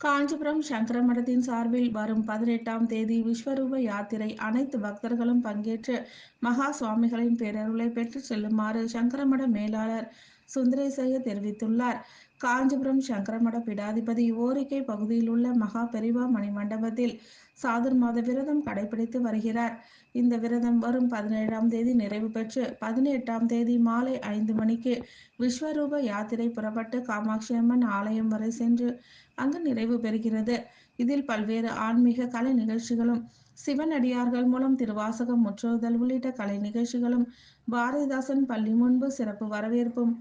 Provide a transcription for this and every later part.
காஞ்சிபுரம் சங்கர மடத்தின் சார்பில் வரும் பதினெட்டாம் தேதி விஸ்வரூப யாத்திரை அனைத்து பக்தர்களும் பங்கேற்று மகா சுவாமிகளின் பேரருளை பெற்று செல்லுமாறு சங்கரமட மேலாளர் சுந்தரேசைய தெரிவித்துள்ளார். காஞ்சிபுரம் சங்கரமட பீடாதிபதி ஓரிக்கை பகுதியில் உள்ள மகா பெரிவா மணி சாதுர் சாதுர்மாத விரதம் கடைபிடித்து வருகிறார். இந்த விரதம் வரும் பதினேழாம் தேதி நிறைவு பெற்று பதினெட்டாம் தேதி மாலை ஐந்து மணிக்கு விஸ்வரூப யாத்திரை புறப்பட்டு காமாட்சி அம்மன் ஆலயம் வரை சென்று அங்கு நிறைவு பெறுகிறது. இதில் பல்வேறு ஆன்மீக கலை நிகழ்ச்சிகளும் சிவனடியார்கள் மூலம் திருவாசகம் முற்றுதல் உள்ளிட்ட கலை நிகழ்ச்சிகளும் பாரதிதாசன் பள்ளி முன்பு சிறப்பு வரவேற்பும்.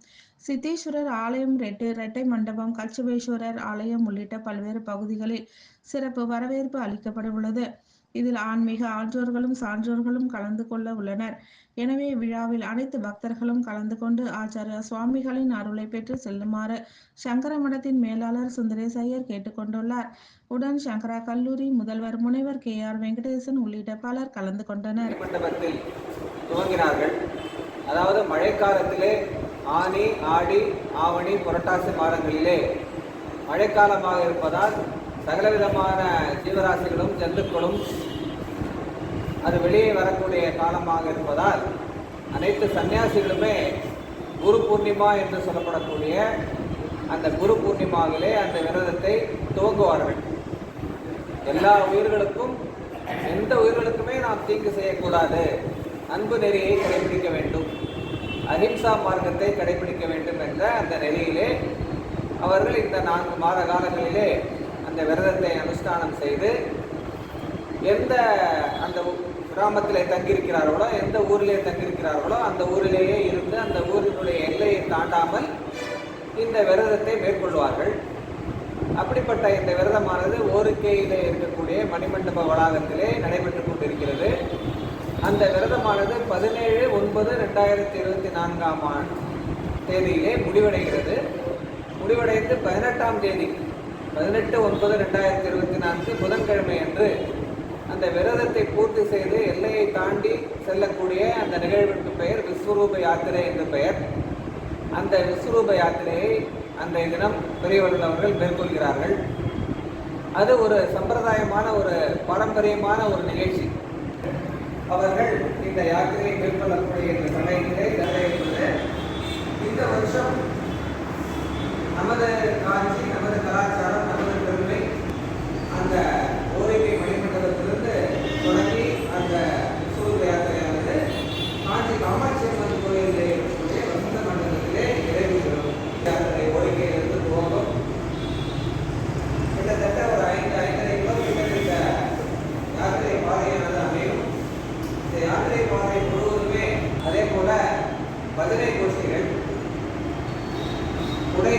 சித்தேஸ்வரர் ஆலயம் ரெட்டு ரெட்டை மண்டபம் கச்சபேஸ்வரர் ஆலயம் உள்ளிட்ட பல்வேறு பகுதிகளில் சிறப்பு வரவேற்பு அளிக்கப்பட உள்ளது இதில் ஆன்மீக ஆன்றோர்களும் சான்றோர்களும் கலந்து கொள்ள உள்ளனர். எனவே விழாவில் அனைத்து பக்தர்களும் கலந்து கொண்டு ஆச்சாரிய சுவாமிகளின் அருளை பெற்று செல்லுமாறு சங்கர மடத்தின் மேலாளர் சுந்தரேச ஐயர் கேட்டுக்கொண்டுள்ளார். உடன் சங்கரா கல்லூரி முதல்வர் முனைவர் கே ஆர் வெங்கடேசன் உள்ளிட்ட பலர் கலந்து கொண்டனர். துவங்கினார்கள். அதாவது மழைக்காலத்திலே ஆனி ஆடி ஆவணி புரட்டாசி மாதங்களிலே மழைக்காலமாக இருப்பதால் சகலவிதமான ஜீவராசிகளும் ஜந்துக்களும் அது வெளியே வரக்கூடிய காலமாக இருப்பதால் அனைத்து சன்னியாசிகளுமே குரு பூர்ணிமா என்று சொல்லப்படக்கூடிய அந்த குரு பூர்ணிமாவிலே அந்த விரதத்தை துவங்குவார்கள். எல்லா உயிர்களுக்கும் எந்த உயிர்களுக்குமே நாம் தீங்கு செய்யக்கூடாது. அன்பு நெறியை கடைபிடிக்க வேண்டும். அஹிம்சா மார்க்கத்தை கடைபிடிக்க வேண்டும் என்ற அந்த நெறியிலே அவர்கள் இந்த நான்கு மாத காலங்களிலே இந்த விரதத்தை அனுஷ்டானம் செய்து எந்த அந்த கிராமத்தில் கிராமத்திலே தங்கியிருக்கிறார்களோ எந்த ஊரிலே தங்கியிருக்கிறார்களோ அந்த ஊரிலேயே இருந்து அந்த ஊரினுடைய எல்லையை தாண்டாமல் இந்த விரதத்தை மேற்கொள்வார்கள். அப்படிப்பட்ட இந்த விரதமானது ஓரிக்கையிலே இருக்கக்கூடிய மணிமண்டப வளாகத்திலே நடைபெற்று கொண்டிருக்கிறது. அந்த விரதமானது பதினேழு ஒன்பது ரெண்டாயிரத்தி இருபத்தி நான்காம் ஆண்டு தேதியிலே முடிவடைகிறது. முடிவடைந்து பதினெட்டாம் தேதி பதினெட்டு ஒன்பது ரெண்டாயிரத்தி இருபத்தி நான்கு புதன்கிழமை அன்று அந்த விரதத்தை பூர்த்தி செய்து எல்லையை தாண்டி செல்லக்கூடிய அந்த நிகழ்விற்கு பெயர் விஸ்வரூப யாத்திரை என்று பெயர். அந்த விஸ்வரூப யாத்திரையை அன்றைய தினம் பெரியவர்கள் அவர்கள் மேற்கொள்கிறார்கள். அது ஒரு சம்பிரதாயமான ஒரு பாரம்பரியமான ஒரு நிகழ்ச்சி. அவர்கள் இந்த யாத்திரையை மேற்கொள்ளக்கூடிய இந்த சமயத்திலே கதை இந்த வருஷம் நமது காட்சி நமது கலாச்சாரம் இந்த யாத்திரை பாதை முழுவதுமே அதே போல பதிலை கோஷ்டிகள் உடை